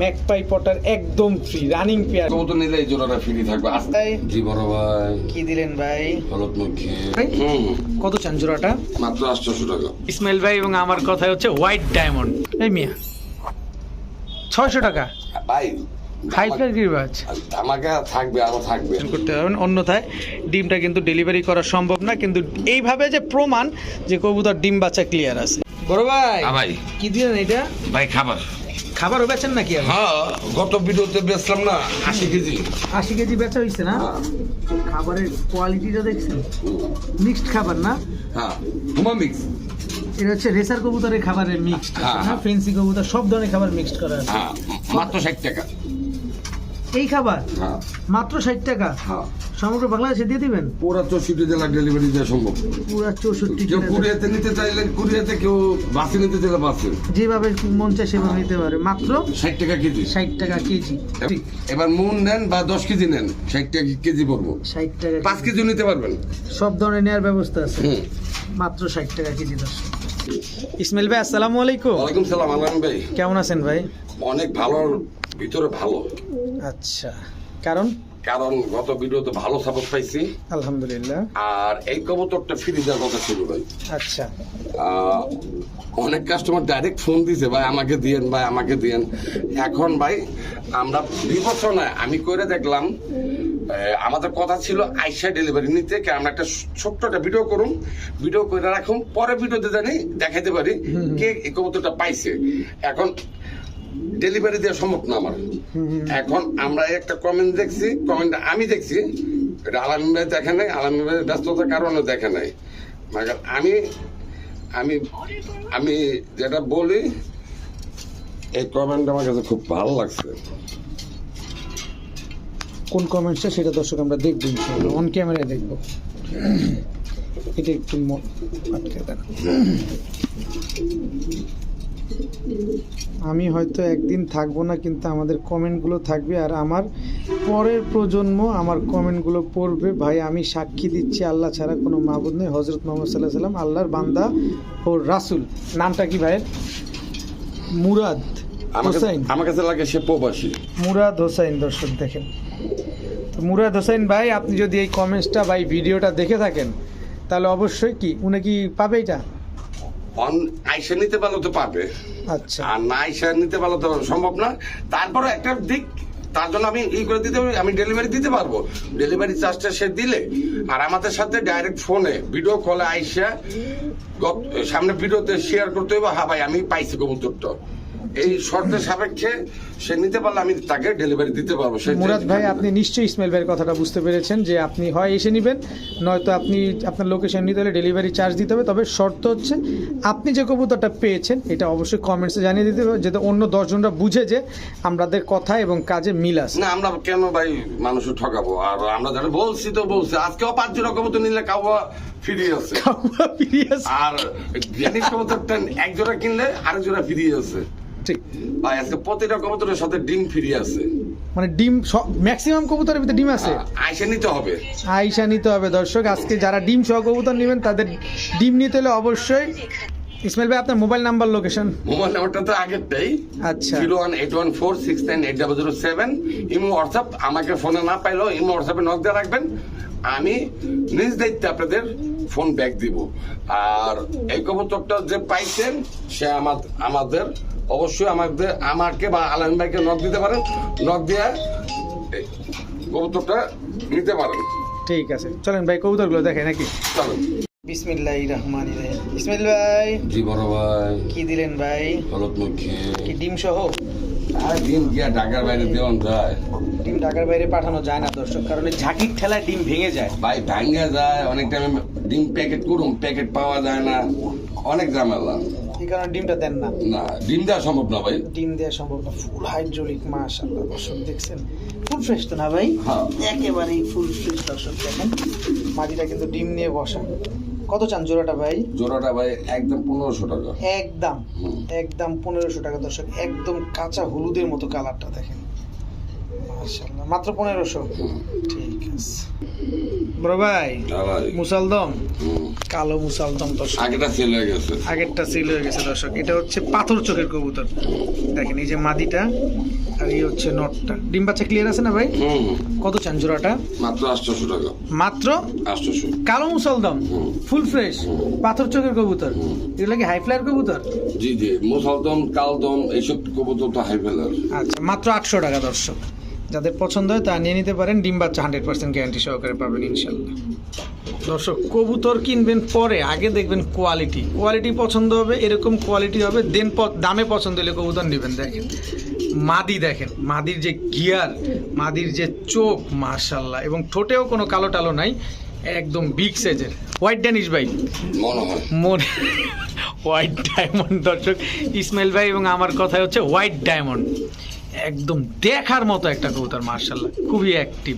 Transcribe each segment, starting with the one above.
Magpie pouter একদম free running pair কবুতর নিলে এই জোড়াটা ফ্রি থাকবে। আস্তে জি বড় ভাই। কি দিলেন ভাই? হলুদ মুখে ভাই? কত চান জোড়াটা? মাত্র আটশোশো টাকা। ইসমাইল ভাই এবং আমার কথা হচ্ছে হোয়াইট ডায়মন্ড এই মিয়া ছয়শো টাকা। ভাই হাই আমাকে থাকবে আরও থাকবে। করতে পারবেন অন্যথায়। ডিমটা কিন্তু ডেলিভারি করা সম্ভব না কিন্তু এইভাবে যে প্রমাণ যে কবুতর ডিম বাচ্চা ক্লিয়ার আছে। বড় ভাই ভাই। কি দিলেন এটা? ভাই খাবার। খাবারও বেচেন নাকি হ্যাঁ গত ভিডিওতে বেচলাম না আশি কেজি। আশি কেজি বেচা হয়েছে না। খাবারের কোয়ালিটিটা দেখছেন? মিক্সড খাবার না? হ্যাঁ হুমা মিক্স এটা হচ্ছে রেসার কবুতরের খাবারের মিক্সড হ্যাঁ, হ্যাঁ। ফেন্সি কবুতর সব ধরনের খাবার মিক্সড করা আছে। হ্যাঁ মাত্র ষাট টাকা। এই খাবার? হ্যাঁ। মাত্র ষাট টাকা? হ্যাঁ। সমগ্র বাংলাদেশে দিয়ে দিবেন? পুরা চৌষট্টি জেলা ডেলিভারি দেওয়া সম্ভব। পুরো চৌষট্টি কেউ। কুড়িয়াতে নিতে চাইলে কুড়িয়াতে কেউ বাসে নিতে চাইলে বাসে। যেভাবে মন চায় সেভাবে নিতে পারে। মাত্র ষাট টাকা কেজি। ষাট টাকা কেজি। এবার মুন নেন বা দশ কেজি নেন ষাট টাকা কেজি পড়ব। ষাট টাকা পাঁচ কেজি নিতে পারবেন। সব ধরনের নেওয়ার ব্যবস্থা আছে। মাত্র ষাট টাকা কেজি দশ। ইসমাইল ভাই আসসালামু আলাইকুম। ওয়ালাইকুম সালাম আলম ভাই। কেমন আছেন ভাই? অনেক ভালো ভিতরে ভালো। আচ্ছা। কারণ? কারণ গত ভিডিওতে ভালো সাপোর্ট পাইছি। আলহামদুলিল্লাহ। আর এই কবুতরটা ফ্রি দেওয়ার কথা ছিল ভাই। আচ্ছা। অনেক কাস্টমার ডাইরেক্ট ফোন দিছে ভাই আমাকে দিয়েন ভাই আমাকে দিয়েন। এখন ভাই আমরা বিবেচনায় আমি করে দেখলাম আমাদের কথা ছিল আইসা ডেলিভারি নিতে। কি আমরা একটা ছোট্ট একটা ভিডিও করুন। ভিডিও করে রাখুন। পরে ভিডিওতে জানি দেখাইতে পারি কে এই কবুতরটা পাইছে। এখন ডেলিভারি দেওয়া সম্ভব না আমার। এখন আমরা একটা কমেন্ট দেখছি কমেন্ট আমি দেখছি, এটা ভাই দেখে নাই, আলামী ভাই ব্যস্ততার কারণে দেখে নাই। আমি আমি আমি যেটা বলি, এই কমেন্ট আমার কাছে খুব ভালো লাগছে। কোন কমেন্টসটা সেটা দর্শক আমরা দেখব অন ক্যামেরায় দেখব। এটা একটু আটকে দেন। আমি হয়তো একদিন থাকব না কিন্তু আমাদের কমেন্টগুলো থাকবে। আর আমার পরের প্রজন্ম আমার কমেন্টগুলো পড়বে। ভাই আমি সাক্ষী দিচ্ছি আল্লাহ ছাড়া কোনো মাহবুদ নেই। হজরত মোহাম্মদ সাল্লাহ সাল্লাম আল্লাহর বান্দা ও রাসুল। নামটা কি ভাইয়ের? মুরাদ আমার কাছে হোসাইন। আমার কাছে লাগে সে প্রবাসী। মুরাদ হোসাইন দর্শক দেখেন। তো মুরাদ হোসাইন ভাই আপনি যদি এই কমেন্টসটা বা এই ভিডিওটা দেখে থাকেন তাহলে অবশ্যই কি উনি কি পাবে এটা? অন আইসা নিতে পারলে তো পাবে আচ্ছা। আর না আইসা নিতে পারলে তো সম্ভব না। তারপরে একটা দিক তার জন্য আমি ই করে দিতে আমি ডেলিভারি দিতে পারব। ডেলিভারি চার্জটা সে দিলে আর আমাদের সাথে ডাইরেক্ট ফোনে ভিডিও কলে আইসা সামনে ভিডিওতে শেয়ার করতে হবে হ্যাঁ ভাই আমি পাইছি কবুতরটা। এই শর্তের সাপেক্ষে সে নিতে পারলে আমি তাকে ডেলিভারি দিতে পারব মুরাদ ভাই আপনি নিশ্চয়ই ইসমাইল ভাইয়ের কথাটা বুঝতে পেরেছেন যে আপনি হয় এসে নেবেন নয়তো আপনি আপনার লোকেশন নিতে হলে ডেলিভারি চার্জ দিতে হবে। তবে শর্ত হচ্ছে আপনি যে কবুতরটা পেয়েছেন এটা অবশ্যই কমেন্টসে জানিয়ে দিতে হবে যাতে অন্য দশজনরা বুঝে যে আমাদের কথা এবং কাজে মিল আছে। না আমরা কেন ভাই মানুষ ঠকাবো? আর আমরা যারা বলছি তো বলছি আজকেও পাঁচ জোড়া কবুতর নিলে কাউয়া ফিরে আছে। কাউয়া ফিরিয়াস। আর জ্ঞানিক কবুতরটা এক জোড়া কিনলে আরেক জোড়া ফিরিয়ে আছে। ঠিক। ভাই আজকে প্রতিটা কবুতরের সাথে ডিম ফিরিয়ে আছে। মানে ডিম ম্যাক্সিমাম কবুতরের ভিতরে ডিম আছে? আইসে নিতে হবে। আইসা নিতে হবে দর্শক। আজকে যারা ডিম সহ কবুতর নেবেন তাদের ডিম নিতে হলে অবশ্যই ইসমাইল ভাই আপনার মোবাইল নাম্বার লোকেশন মোবাইল নাম্বারটা তো আগেরটাই। আচ্ছা। Zero one eight one four six nine eight double zero seven. Imo WhatsApp আমাকে ফোনে না পাইলেও ইমো হোয়াটসঅ্যাপে নক দিয়ে রাখবেন। আমি নিজ দায়িত্বে আপনাদের ফোন ব্যাক দিব। আর এই কবুতরটা যে পাইছেন সে আমাদের অবশ্যই আমাদের আমাকে বা আলম ভাইকে নক দিতে পারেন। নক দিয়ে কবুতরটা নিতে পারেন। ঠিক আছে। চলেন ভাই কবুতরগুলো দেখে নাকি? চলুন। বিসমিল্লাহ রহমান ইসমাইল ভাই। জি বড় ভাই। কি দিলেন ভাই? হলুদ মুখে কি ডিম সহ? আর গিয়া ঢাকার বাইরে দেওয়ান যায়। ডিম ঢাকার বাইরে পাঠানো যায় না দর্শক কারণ এই ঝাঁকির ঠেলায় ডিম ভেঙে যায়। ভাই ভাঙ্গা যায়। অনেক টাইমে ডিম প্যাকেট করুন প্যাকেট পাওয়া যায় না। অনেক ঝামেলা। কারণে ডিমটা দেন না। না ডিম দেওয়া সম্ভব না ভাই। ডিম দেওয়া সম্ভব না। ফুল হাইড্রোলিক মাশাআল্লাহ দর্শক দেখছেন? ফুল ফ্রেশ তো না ভাই? হ্যাঁ। একেবারেই ফুল ফ্রেশ দর্শক দেখেন। মাটিটা কিন্তু ডিম নিয়ে বসা। কত চান জোড়াটা ভাই? জোড়াটা ভাই একদম পনেরোশো টাকা। একদম একদম পনেরোশো টাকা দর্শক। একদম কাঁচা হলুদের মতো কালারটা দেখেন। মাশাআল্লাহ। মাত্র পনেরোশো। ঠিক আছে। বড় ভাই মুসালদম? কালো মুসালদম দর্শক। আগেটা সেল হয়ে গেছে। আগেরটা সিল হয়ে গেছে দর্শক। এটা হচ্ছে পাথর চোখের কবুতর। দেখেন এই যে মাদিটা আর এই হচ্ছে নটটা। ডিম বাচ্চা ক্লিয়ার আছে না ভাই? কত চান জোড়াটা? মাত্র আটশোশো টাকা। মাত্র? আটশোশো। কালো মুসলদম। Full fresh. পাথর চোখের কবুতর। এগুলো কি হাই ফ্লায়ার কবুতর? জি জি। মুসালদম কালদম এইসব কবুতর তো হাই আচ্ছা মাত্র আটশো টাকা দর্শক। যাদের পছন্দ হয় তা নিয়ে নিতে পারেন। ডিম বাচ্চা হান্ড্রেড পার্সেন্ট গ্যারান্টি সহকারে পাবেন ইনশাল্লাহ। দর্শক কবুতর কিনবেন পরে আগে দেখবেন কোয়ালিটি কোয়ালিটি পছন্দ হবে এরকম কোয়ালিটি হবে দেন দামে পছন্দ হলে কবুতর নেবেন। দেখেন মাদি দেখেন মাদির যে গিয়ার মাদির যে চোখ মার্শাল্লাহ এবং ঠোঁটেও কোনো কালো টালো নাই একদম বিগ সাইজের হোয়াইট ড্যানিশ ভাই? মনে হোয়াইট ডায়মন্ড দর্শক ইসমাইল ভাই এবং আমার কথা হচ্ছে হোয়াইট ডায়মন্ড একদম দেখার মতো একটা কবুতর মার্শাল্লাহ খুবই অ্যাক্টিভ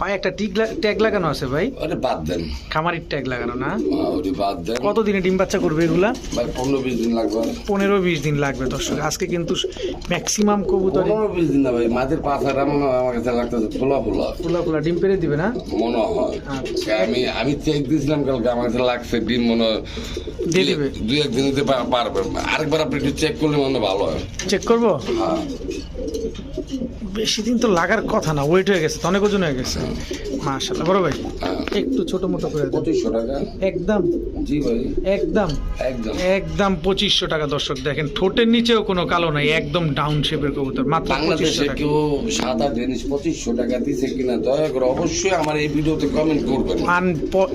পায়ে একটা টিক ট্যাগ লাগানো আছে ভাই। ওটা বাদ দেন। খামারির ট্যাগ লাগানো না? ওটা বাদ দেন। কত দিনে ডিম বাচ্চা করবে এগুলা? ভাই পনেরো বিশ দিন লাগবে। পনেরো বিশ দিন লাগবে দর্শক। আজকে কিন্তু ম্যাক্সিমাম কবুতর পনেরো বিশ দিন না ভাই মাঝের পাথার আমার আমার কাছে লাগতেছে ফোলা ফোলা। ফুলা ফুলা ডিম পেরে দিবে না? মনে হয়। আচ্ছা। আমি আমি চেক দিয়েছিলাম কালকে আমার কাছে লাগছে ডিম মনে দিয়ে দিবে। দুই একদিন দিতে পারবে। আরেকবার আপনি একটু চেক করলে মনে ভালো হয়। চেক করব? হ্যাঁ। বেশি দিন তো লাগার কথা না ওয়েট হয়ে গেছে অনেক ওজন হয়ে গেছে। মার্শাল্লাহ বড় ভাই একটু ছোট মোটো করে পঁচিশশো টাকা? একদম। জি ভাই। একদম। একদম। একদম পঁচিশশো টাকা দর্শক দেখেন ঠোঁটের নিচেও কোনো কালো নাই একদম ডাউন শেপের কবুতর মাত্র বাংলাদেশে কেউ জিনিস পঁচিশশো টাকা দিছে কিনা দয়া করে অবশ্যই আমার এই ভিডিওতে কমেন্ট করবেন।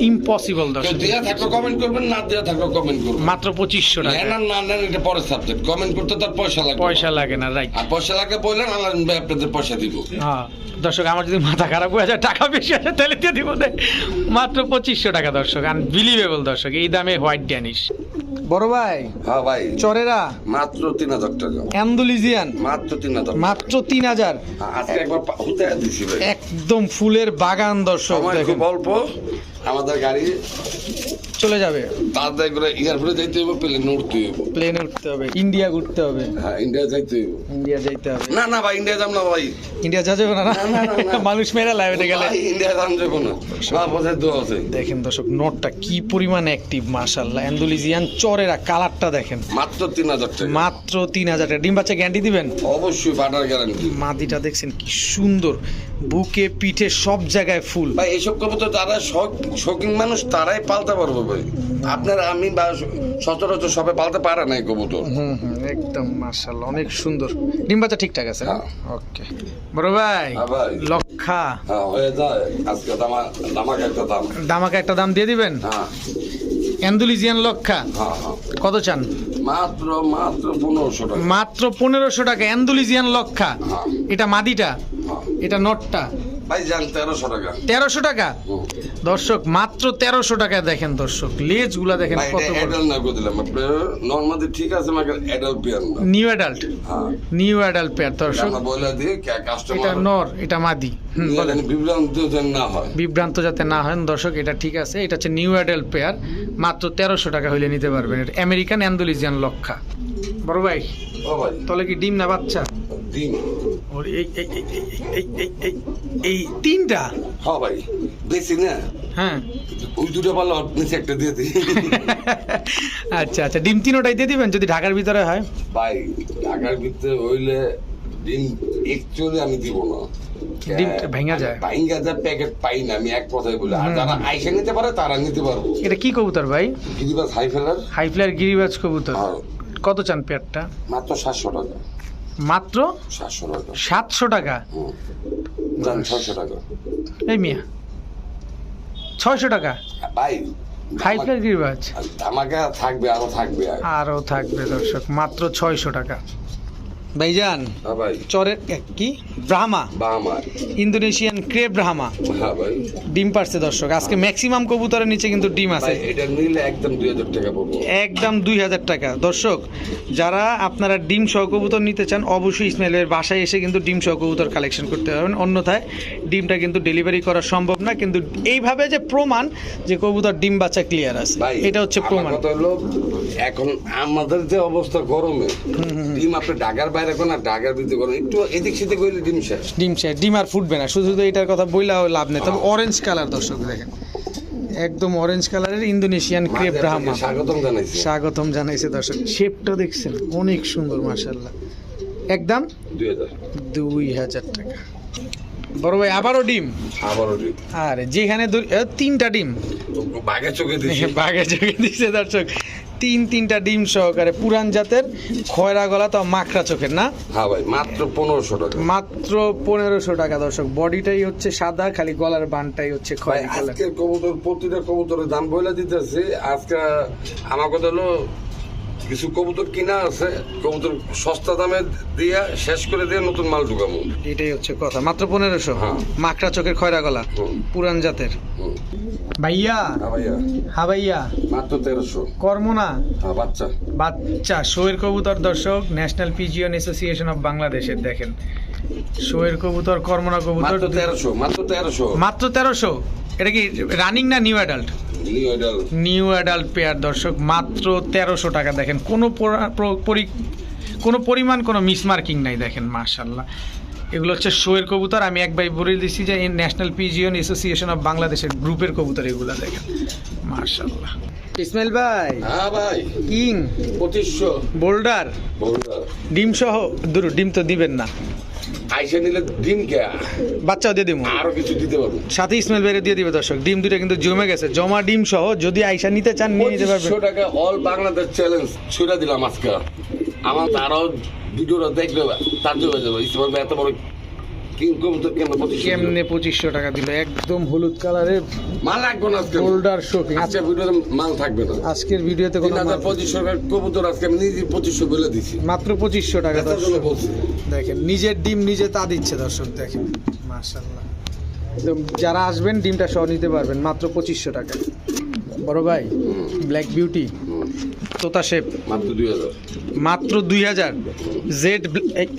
ইম্পসিবল দর্শক। দেয়া থাকলে কমেন্ট করবেন না দেয়া থাকলে কমেন্ট করবেন। মাত্র পঁচিশশো টাকা। নেন আর না এটা পরের সাবজেক্ট কমেন্ট করতে তার পয়সা লাগবে পয়সা লাগে না রাইট আর পয়সা লাগলে বললেন আল্লাহ আপনাদের পয়সা দিব। হ্যাঁ দর্শক আমার যদি মাথা খারাপ হয়ে যায় টাকা বেশি আছে তাহলে দিয়ে দিব মাত্র পঁচিশশো টাকা দর্শক আনবিলিভেবল দর্শক এই দামে হোয়াইট ড্যানিশ। বড় ভাই হ্যাঁ ভাই। চরেরা? মাত্র তিন হাজার টাকা। অ্যান্ডুলিজিয়ান? মাত্র তিন হাজার মাত্র তিন হাজার। আজকে একবার হুতে একদম ফুলের বাগান দর্শক সময় অল্প। আমাদের গাড়ি চলে যাবে। তাড়াতাড়ি করে এয়ারপোর্টে যাইতে হইব প্লেন উঠতে হইব। প্লেনে উঠতে হবে ইন্ডিয়া ঘুরতে হবে। হ্যাঁ ইন্ডিয়া যাইতে হইব। ইন্ডিয়া যাইতে হবে। না না ভাই ইন্ডিয়া যাম না ভাই। ইন্ডিয়া যা যাবে না। মানুষ মেরা লাইভে গেলে। ইন্ডিয়া যাম যাব না। বা বছর দু আছে। দেখেন দর্শক নোটটা কি পরিমাণ অ্যাক্টিভ মার্শাল্লাহ অ্যান্ডুলিজিয়ান চরেরা কালারটা দেখেন। মাত্র তিন হাজার টাকা। মাত্র তিন হাজার টাকা। ডিম বাচ্চা গ্যারান্টি দিবেন? অবশ্যই বাটার গ্যারান্টি মাদিটা দেখছেন কি সুন্দর। বুকে পিঠে সব জায়গায় ফুল। ভাই এইসব কবুতর যারা শখ শৌখিন মানুষ তারাই পালতে পারব ভাই আপনারা আমি বা সচরাচর সবাই পালতে পারে না এই কবুতর। হুম হুম একদম মার্শাল্লাহ অনেক সুন্দর। ডিম বাচ্চা ঠিকঠাক আছে হ্যাঁ। ওকে। বড় ভাই হ্যাঁ লক্ষা। হ্যাঁ আজকে দামা দামাকে একটা দাম। দামাকে একটা দাম দিয়ে দিবেন? হ্যাঁ। অ্যান্ডুলিজিয়ান লক্ষা। কত চান? মাত্র মাত্র পনেরোশো টাকা। মাত্র পনেরোশো টাকা অ্যান্ডুলিজিয়ান লক্ষা। এটা মাদিটা? এটা নটটা? তেরোশো টাকা। টাকা। দর্শক মাত্র তেরোশো টাকায় দেখেন দর্শক লেজগুলা দেখেন কত নর্মালি ঠিক আছে new adult new adult pair দর্শক। এটা নর এটা মাদি। বিভ্রান্ত না হয়। বিভ্রান্ত যাতে না হয় দর্শক এটা ঠিক আছে এটা হচ্ছে নিউ অ্যাডাল্ট পেয়ার মাত্র তেরোশো টাকা হইলে নিতে পারবেন। এটা আমেরিকান অ্যান্ডোলিজিয়ান লক্ষা। বড় ভাই ভাই। তাহলে কি ডিম না বাচ্চা? ডিম। এই এই এই তিনটা? হ্যাঁ ভাই বেশি না? হ্যাঁ। ওই দুটো বেশি একটা দিয়ে দিই। আচ্ছা আচ্ছা ডিম দিয়ে দিবেন যদি ঢাকার ভিতরে হয়? ভাই ঢাকার ভিতরে হইলে ডিম একচুয়ালি আমি দিব না। ডিমটা যায়। প্যাকেট পাই না আমি যারা নিতে তারা নিতে এটা ভাই? গিরিবাজ গিরিবাজ হ্যাঁ। কত চান পেটটা মাত্র সাতশো টাকা। মাত্র সাতশো টাকা। ছশো টাকা ছয়শো টাকা। এই মিয়া ছয়শো টাকা। ভাই হাই আমাকে থাকবে আরও থাকবে আর। আরও থাকবে দর্শক মাত্র ছয়শো টাকা। ভাইজান হ্যাঁ চরের কি? ব্রাহ্মা। ইন্দোনেশিয়ান ক্রে ব্রাহ্মা। হ্যাঁ ডিম পারছে দর্শক। আজকে ম্যাক্সিমাম কবুতরের নিচে কিন্তু ডিম আছে। একদম দুই হাজার টাকা দর্শক যারা আপনারা ডিম সহ কবুতর নিতে চান অবশ্যই ইসমাইলের বাসায় এসে কিন্তু ডিম সহ কবুতর কালেকশন করতে পারবেন। অন্যথায় ডিমটা কিন্তু ডেলিভারি করা সম্ভব না কিন্তু এইভাবে যে প্রমাণ যে কবুতর ডিম বাচ্চা ক্লিয়ার আছে এটা হচ্ছে প্রমাণ। এখন আমাদের যে অবস্থা গরমে ডিম আপনি ঢাকার বাইরে কোন আর ঢাকার ভিতরে কোন একটু এদিক সেদিক হইলে ডিম শেষ। ডিম শেষ ডিম আর ফুটবে না শুধু শুধু এটার কথা বইলা লাভ নেই তবে অরেঞ্জ কালার দর্শক দেখেন একদম অরেঞ্জ কালারের ইন্দোনেশিয়ান ক্রেপ ব্রাহ্মা স্বাগতম জানাইছি। স্বাগতম জানাইছে দর্শক শেপটা দেখছেন অনেক সুন্দর মাশাল্লাহ একদম দুই হাজার টাকা। বড় ভাই আবারও ডিম? আবারও ডিম। আর যেখানে তিনটা ডিম। বাঘে চোখে দিছি। বাঘে চোখে দিচ্ছে দর্শক। তিন তিনটা ডিম সহকারে পুরান জাতের খয়রা গলা তো মাখরা চোখের না? হ্যাঁ ভাই মাত্র পনেরোশো টাকা। মাত্র পনেরোশো টাকা দর্শক। বডিটাই হচ্ছে সাদা খালি গলার বানটাই হচ্ছে খয়েরি আজকের কবুতর প্রতিটা কবুতরের দাম বলে দিতেছি। আজকে আমার কথা হলো কিছু কবুতর কিনা আছে কবুতর সস্তা দামে দিয়ে শেষ করে দিয়ে নতুন মাল ঢুকাবো। এটাই হচ্ছে কথা। মাত্র পনেরোশো। হ্যাঁ। মাকড়া চোখের খয়রা গলা। পুরান জাতের। ভাইয়া? হ্যাঁ হা ভাইয়া। মাত্র তেরোশো। কর্ম না? হ্যাঁ বাচ্চা। বাচ্চা। শোয়ের কবুতর দর্শক ন্যাশনাল পিজিয়ন অ্যাসোসিয়েশন অফ বাংলাদেশের দেখেন। শোয়ের কবুতর কর্মনা কবুতর তেরোশো মাত্র তেরোশো। মাত্র তেরোশো? এটা কি রানিং না new adult new adult pair দর্শক মাত্র তেরোশো টাকা দেখেন। কোনো কোনো পরিমাণ কোনো মিসমার্কিং নাই দেখেন মার্শাল্লাহ এগুলো হচ্ছে শোয়ের কবুতর। আমি এক ভাই বলে দিচ্ছি যে ন্যাশনাল পিজিয়ন অ্যাসোসিয়েশন অফ বাংলাদেশের গ্রুপের কবুতর এগুলো দেখেন মার্শাল্লাহ ইসমাইল ভাই হ্যাঁ ভাই। কিং পঁচিশশো। বোল্ডার বলুন ডিম সহ দূর ডিম তো দিবেন না। আইসা নিলে ডিম কে? বাচ্চাও দিয়ে দিব আরও কিছু দিতে পারব। সাথে ইসমাইল ভাইরে দিয়ে দিবে দর্শক। ডিম দুটো কিন্তু জমে গেছে। জমা ডিম সহ যদি আইসা নিতে চান নিয়ে নিতে পারবেন পঁচিশশো টাকা অল বাংলাদেশ চ্যালেঞ্জ ছুড়ে দিলাম আজকে। আমার তারাও ভিডিওটা দেখবে তার জন্য ভাই এত বড় কিং কবুতর কেন পঁচিশশো কেমনে পঁচিশশো টাকা দিল? একদম হলুদ কালারের মাল রাখব না আজকে। বোল্ডার শোকিং আজকে ভিডিওতে মাল থাকবে না। আজকের ভিডিওতে কোনো হাজার পঁচিশশো কবুতর আজকে আমি নিজে পঁচিশশো বলে দিছি। মাত্র পঁচিশশো টাকা দর্শক। দেখেন নিজের ডিম নিজে তা দিচ্ছে দর্শক দেখেন। মাশাল্লাহ যারা আসবেন ডিমটা সহ নিতে পারবেন মাত্র পঁচিশশো টাকা। বড় ভাই ব্ল্যাক বিউটি তোতা শেপ মাত্র দুই হাজার। মাত্র দুই হাজার। জেড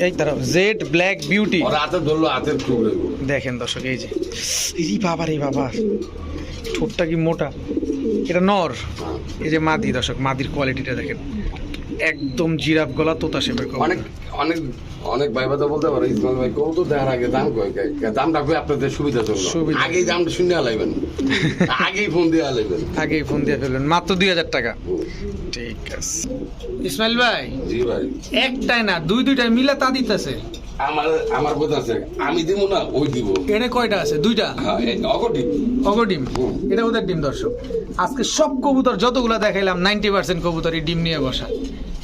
এই দাঁড়াও জেড ব্ল্যাক বিউটি হাতে ধরলো হাতের দেখেন দর্শক এই যে এই বাবা রে বাবা ঠোঁটটা কি মোটা? এটা নর। এই যে মাদি দর্শক মাদির কোয়ালিটিটা দেখেন। একদম জিরাফ গলা তোতা শেপের কবুতর। অনেক অনেক অনেক ভাই বাদা বলতে পারে ইসমাল ভাই কবুতর দেওয়ার আগে দাম কয় দামটা কই আপনাদের সুবিধা জন্য। সুবিধা। আগেই দামটা শুনে আলাইবেন। আগেই ফোন দিয়ে আলাইবেন। আগেই ফোন দিয়ে ফেলবেন। মাত্র দুই হাজার টাকা। ঠিক আছে। ইসমাইল ভাই জি ভাই। একটাই না দুই দুইটাই মিলে তা দিতেছে। আমার আমার বোধ আছে আমি দিব না ওই দিব এনে কয়টা আছে? দুইটা? হ্যাঁ এই অগটি ডিম। এটা ওদের ডিম দর্শক। আজকে সব কবুতর যতগুলো দেখাইলাম নাইনটি পার্সেন্ট কবুতরই ডিম নিয়ে বসা।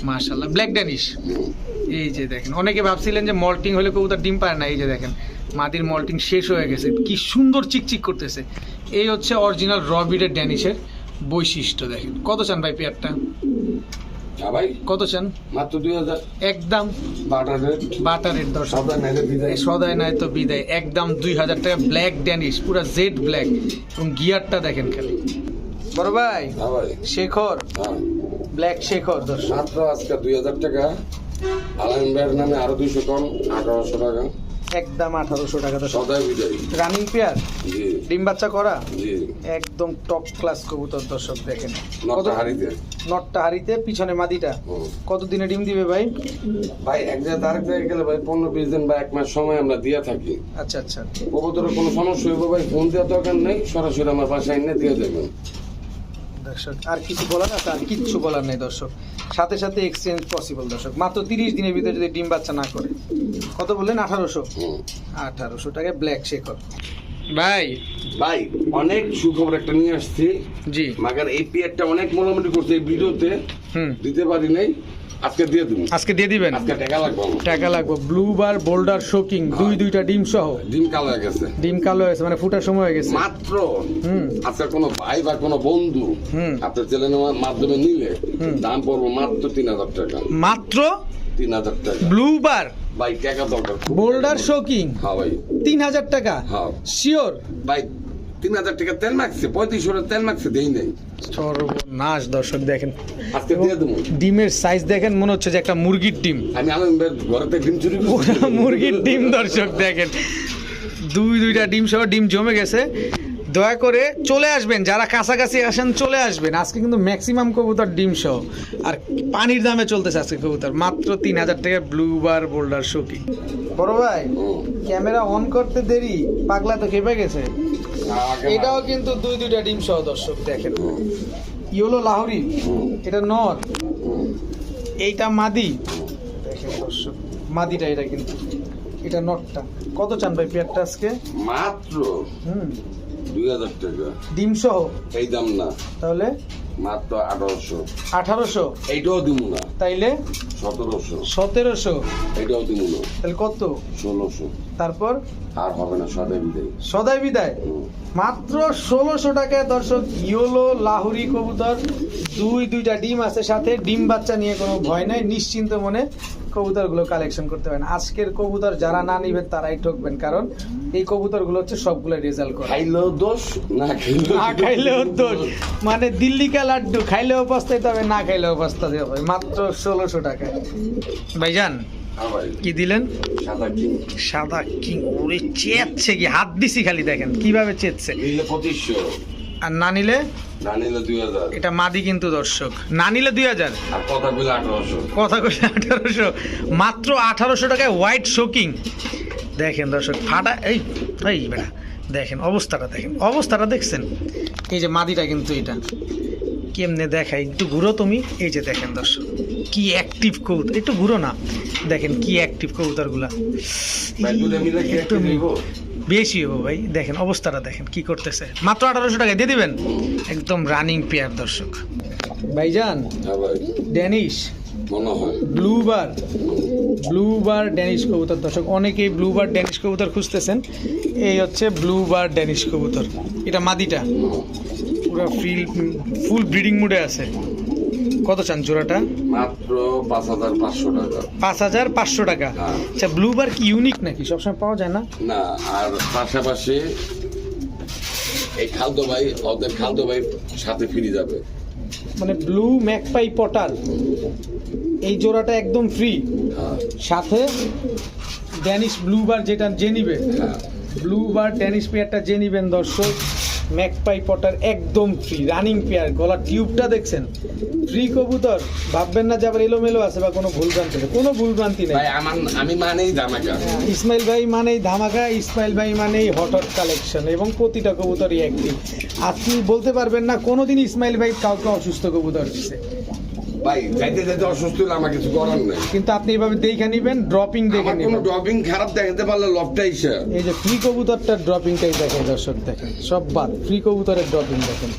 মাশাল্লাহ ব্ল্যাক ড্যানিশ এই যে দেখেন অনেকে ভাবছিলেন যে মল্টিং হলে কবুতর ডিম পায় না। এই যে দেখেন মাদির মল্টিং শেষ হয়ে গেছে। কি সুন্দর চিকচিক করতেছে। এই হচ্ছে অরিজিনাল রবিডের ড্যানিশের বৈশিষ্ট্য দেখেন। কত চান ভাই পেয়ারটা? ভাই। কত চান? মাত্র দুই হাজার। একদম বাটার বাটারের সদায় নয় তো বিদায়। একদম দুই হাজার টাকা ব্ল্যাক ড্যানিশ পুরো জেড ব্ল্যাক এবং গিয়ারটা দেখেন খালি। বড় ভাই। শেখর। হ্যাঁ। ব্ল্যাক শেখর মাত্র আজকে দুই হাজার টাকা। আলাইন ভাইয়ের নামে আরও দুইশো কম আঠারোশো টাকা। একদম আঠারোশো টাকা দর্শক সদাই বিদায়। রানিং পেয়ার ডিম বাচ্চা করা? একদম টপ ক্লাস কবুতর দর্শক দেখেন। কত হারিতে নটটা হারিতে পিছনে মাদিটা। কত দিনে ডিম দিবে ভাই? ভাই এক জায়গায় তারিখ থেকে গেলে ভাই পনেরো বিশ দিন বা এক মাস সময় আমরা দিয়ে থাকি। আচ্ছা আচ্ছা। কবুতরের কোনো সমস্যা হইব ভাই ফোন দেওয়ার দরকার নেই সরাসরি আমার বাসায় এনে দিয়ে দেবেন। দর্শক আর কিছু বলার আছে আর কিচ্ছু বলার নেই দর্শক। সাথে সাথে এক্সচেঞ্জ পসিবল দর্শক। মাত্র তিরিশ দিনের ভিতরে যদি ডিম বাচ্চা না করে। কত বললেন? আঠারোশো? আঠারোশো টাকায় ব্ল্যাক শেখর ভাই। ভাই অনেক সুখবর একটা নিয়ে আসছি। জি। মাগার এই পিয়ারটা অনেক মোটামুটি করছে এই ভিডিওতে। হুম। দিতে পারি নাই। আজকে দিয়ে দেবো। আজকে দিয়ে দিবেন? আজকে টাকা লাগবে। টাকা লাগবে। ব্লু বার বোল্ডার শোকিং দুই দুইটা ডিম সহ? ডিম কালো হয়ে গেছে। ডিম কালো হয়েছে মানে ফুটার সময় হয়ে গেছে। মাত্র? হুম। আজকে কোনো ভাই বা কোনো বন্ধু হুম। আপনার চ্যানেলের মাধ্যমে নিলে দাম পড়ব মাত্র তিন হাজার টাকা। মাত্র? তিন হাজার টাকা। ব্লু বার ভাই টাকা দরকার বোল্ডার শোকিং হ্যাঁ ভাই। তিন হাজার টাকা? হ্যাঁ। শিওর ভাই তিন হাজার টাকা তেল মাখছে পঁয়ত্রিশশো তেল মাখছে দেই নাই। সর্বনাশ দর্শক দেখেন। আজকে দিয়ে দেবো। ডিমের সাইজ দেখেন মনে হচ্ছে যে একটা মুরগির ডিম। আমি আমি ঘরেতে ডিম চুরি মুরগির ডিম দর্শক দেখেন। দুই দুইটা ডিম সহ ডিম জমে গেছে। দয়া করে চলে আসবেন যারা কাছাকাছি আসেন চলে আসবেন। আজকে কিন্তু ম্যাক্সিমাম কবুতর ডিম সহ। আর পানির দামে চলতেছে আজকে কবুতর মাত্র তিন হাজার টাকা ব্লু বার বোল্ডার শোকি বড় ভাই ক্যামেরা অন করতে দেরি পাগলা তো খেপে গেছে। এটাও কিন্তু দুই দুইটা ডিম সহ দর্শক দেখেন। ইয়েলো লাহরি এটা নর। এইটা মাদি। দেখেন দর্শক মাদিটা এটা কিন্তু এটা নটটা কত চান ভাই পেয়ারটা আজকে? মাত্র? হুম। দুই হাজার টাকা। ডিম সহ এই দাম না। তাহলে? মাত্র আঠারোশো। আঠারোশো? এইটাও দিব না। তাইলে? সতেরোশো। সতেরোশো। এইটাও দিব না। তাহলে কত? ষোলোশো। তারপর? আর হবে না সদাই বিদায়। সদাই বিদায়। মাত্র ষোলোশো টাকায় দর্শক ইয়োলো লাহুরি কবুতর দুই দুইটা ডিম আছে সাথে। ডিম বাচ্চা নিয়ে কোনো ভয় নাই নিশ্চিন্ত মনে কবুতরগুলো কালেকশন করতে পারেন। আজকের কবুতর যারা না নিবেন তারাই ঠকবেন কারণ এই কবুতরগুলো হচ্ছে সবগুলো রেজাল্ট করে। খাইলেও দোষ না খাইলেও না খাইলেও দোষ। মানে দিল্লি কা লাড্ডু খাইলেও পস্তাইতে হবে না খাইলেও পস্তাতে হবে মাত্র ষোলোশো টাকায়। ভাইজান ভাই কি দিলেন? সাদা কিং। সাদা কিং। ওরে চেয়েছে কি? হাত দিছি খালি দেখেন কীভাবে চেয়েছে? আর না নিলে? এটা মাদি কিন্তু দর্শক। না নিলে দুই হাজার। কথা কইলে আঠারোশো। মাত্র আঠারোশো টাকায় হোয়াইট শোকিং দেখেন দর্শক ফাটা এই এই বেটা দেখেন অবস্থাটা দেখেন অবস্থাটা দেখছেন? এই যে মাদিটা কিন্তু এটা। কেমনে দেখাই একটু ঘুরো তুমি। এই যে দেখেন দর্শক কি অ্যাক্টিভ কবুতর। একটু ঘুরো না। দেখেন কি অ্যাক্টিভ কবুতরগুলা। একটা বেশি হব ভাই। দেখেন অবস্থাটা দেখেন কি করতেছে। মাত্র আঠারোশো টাকা দিয়ে দিবেন? একদম রানিং পেয়ার দর্শক। ভাইজান ভাই। ড্যানিশ মনে হয়। Blue bar blue bar Danish কবুতর দর্শক। অনেকেই ব্লু বার ড্যানিশ কবুতর খুঁজতেছেন। এই হচ্ছে ব্লু বার ড্যানিশ কবুতর। এটা মাদিটা। পুরো ফিল ফুল ব্রিডিং মুডে আছে। কত চান জোড়াটা? মাত্র পাঁচ হাজার পাঁচশো টাকা। পাঁচ হাজার পাঁচশো টাকা। হ্যাঁ। আচ্ছা ব্লু বার কি ইউনিক নাকি? সবসময় পাওয়া যায় না? না আর পাশাপাশি এই খালদো ভাই ওদের খালদো ভাই সাথে ফিরে যাবে। মানে ব্লু ম্যাকপাই পটার এই জোড়াটা একদম ফ্রি হ্যাঁ। সাথে ড্যানিশ ব্লু বার যেটা যে নিবে। হ্যাঁ। ব্লু বার ড্যানিশ পেয়ারটা যে নিবেন দর্শক ম্যাকপাই পটার একদম ফ্রি রানিং পেয়ার গলা টিউবটা দেখছেন? ফ্রি কবুতর ভাববেন না যে আবার এলোমেলো আছে বা কোনো ভুলভ্রান্তি নেই কোনো ভুলভ্রান্তি নেই। ভাই আমার আমি মানেই ধামাকা। ইসমাইল ভাই মানেই ধামাকা ইসমাইল ভাই মানেই হট হট কালেকশন এবং প্রতিটা কবুতরই একটি আপনি বলতে পারবেন না কোনোদিন ইসমাইল ভাই কাউকে অসুস্থ কবুতর দিছে। ভাই যাইতে যাইতে অসুস্থ হলে আমার কিছু করার নেই। কিন্তু আপনি এভাবে দেখে নিবেন ড্রপিং দেখে আমার কোনো ড্রপিং খারাপ দেখাতে পারলে এই যে ফ্রি কবুতরটার ড্রপিংটাই দেখেন দর্শক দেখেন সব বাদ। ফ্রি কবুতরের ড্রপিং দেখেন।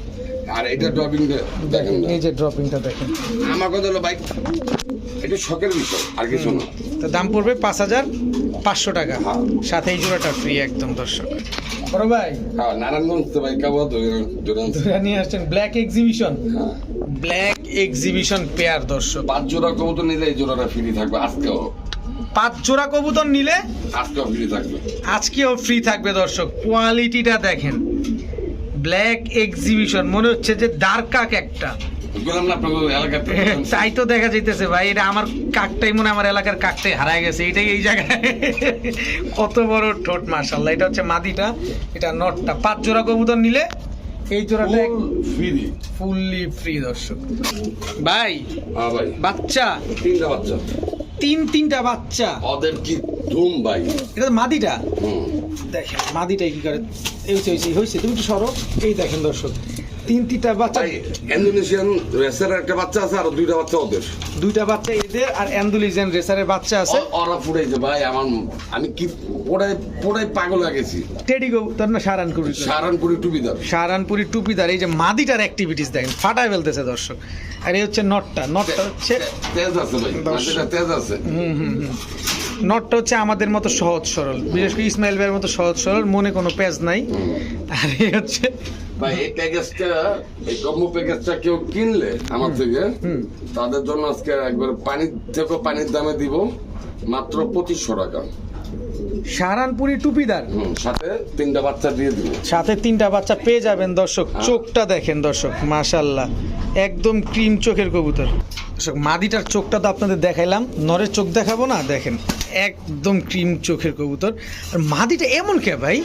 আর এটা ড্রপিং দেখেন এই যে ড্রপিংটা দেখেন। আমার কথা হলো ভাই এটা শখের বিষয় আর কিছু না। তো দাম পড়বে পাঁচ হাজার পাঁচশো টাকা। হ্যাঁ। সাথে এই জোড়াটা ফ্রি একদম দর্শক। বড় ভাই। হ্যাঁ নারায়ণগঞ্জ তো ভাই দুটা নিয়ে আসছেন black exhibition black exhibition pair দর্শক। পাঁচ জোড়া কবুতর নিলে জোড়াটা ফ্রি থাকবে আজকেও। পাঁচ জোড়া কবুতর নিলে? আজকেও ফ্রি থাকবে। আজকেও ফ্রি থাকবে দর্শক। কোয়ালিটিটা দেখেন। ব্ল্যাক এক্সিবিশন মনে হচ্ছে যে ডার্ক কাক একটা। না এলাকাতে তাই তো দেখা যাইতেছে ভাই এটা আমার কাকটাই মনে আমার এলাকার কাকটাই হারায় গেছে এটাই এই জায়গায়। কত বড় ঠোঁট মার্শাল্লাহ এটা হচ্ছে মাদিটা এটা নটটা। পাঁচ জোড়া কবুতর নিলে এই জোড়াটা ফ্রি ফুললি ফ্রি দর্শক। ভাই হ্যাঁ ভাই। বাচ্চা? তিনটা বাচ্চা। তিন তিনটা বাচ্চা? ওদের কি ধুম ভাই? এটা মাদিটা? দেখেন মাদিটাই কি করে? এই হয়েছে হয়েছে তুমি একটু সরো। এই দেখেন দর্শক তিন তিনটা বাচ্চা ইন্দোনেশিয়ান রেসের একটা বাচ্চা আছে আর দুইটা বাচ্চা ওদের। দুইটা বাচ্চা এদের আর অ্যান্ডুলিজেন রেসারের বাচ্চা আছে। ওরা ফুটাইছে ভাই আমার আমি কি পোড়াই পোড়াই পাগল হয়ে গেছি। টেডি গো তার না সারানপুরি সাহারানপুরি টুপিদার সারানপুরি টুপিদার এই যে মাদিটার অ্যাক্টিভিটিস দেখেন ফাটায় ফেলতেছে দর্শক। আর এই হচ্ছে নটটা নটটা হচ্ছে তেজ আছে ভাই তেজ আছে। হুম হুম হুম। নটটা হচ্ছে আমাদের মতো সহজ সরল বিশেষ করে ইসমাইল ভাইয়ের মতো সহজ সরল মনে কোনো পেজ নাই। আর এই হচ্ছে ভাই এই প্যাকেজটা এই কম্বো প্যাকেজটা কেউ কিনলে আমার থেকে হুম। তাদের জন্য আজকে একবার পানির থেকে পানির দামে দিব মাত্র পঁচিশশো টাকা। টুপিদার। সাথে তিনটা বাচ্চা দিয়ে দিব। সাথে তিনটা বাচ্চা পেয়ে যাবেন দর্শক হ্যাঁ। চোখটা দেখেন দর্শক মাশাল্লাহ একদম ক্রিম চোখের কবুতর। দর্শক মাদিটার চোখটা তো আপনাদের দেখাইলাম নরের চোখ দেখাবো না দেখেন একদম ক্রিম চোখের কবুতর। আর মাদিটা এমন কে ভাই?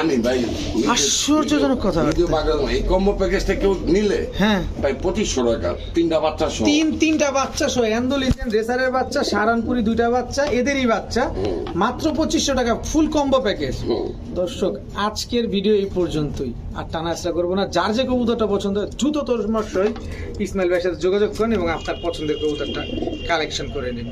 আমি ভাই। আশ্চর্যজনক কথা। এই কম্বো প্যাকেজটা কেউ নিলে? হ্যাঁ। ভাই পঁচিশশো টাকা তিনটা বাচ্চা সহ। তিন তিনটা বাচ্চা সহ রেসারের বাচ্চা সারানপুরি দুইটা বাচ্চা এদেরই বাচ্চা। মাত্র পঁচিশশো টাকা ফুল কম্বো প্যাকেজ দর্শক আজকের ভিডিও এই পর্যন্তই। আর টানা আসা করব না যার যে কবুতরটা পছন্দ হয় দ্রুত তোর সহিত ইসমাইল ভাইয়ের সাথে যোগাযোগ করেন এবং আপনার পছন্দের কবুতরটা কালেকশন করে নিন।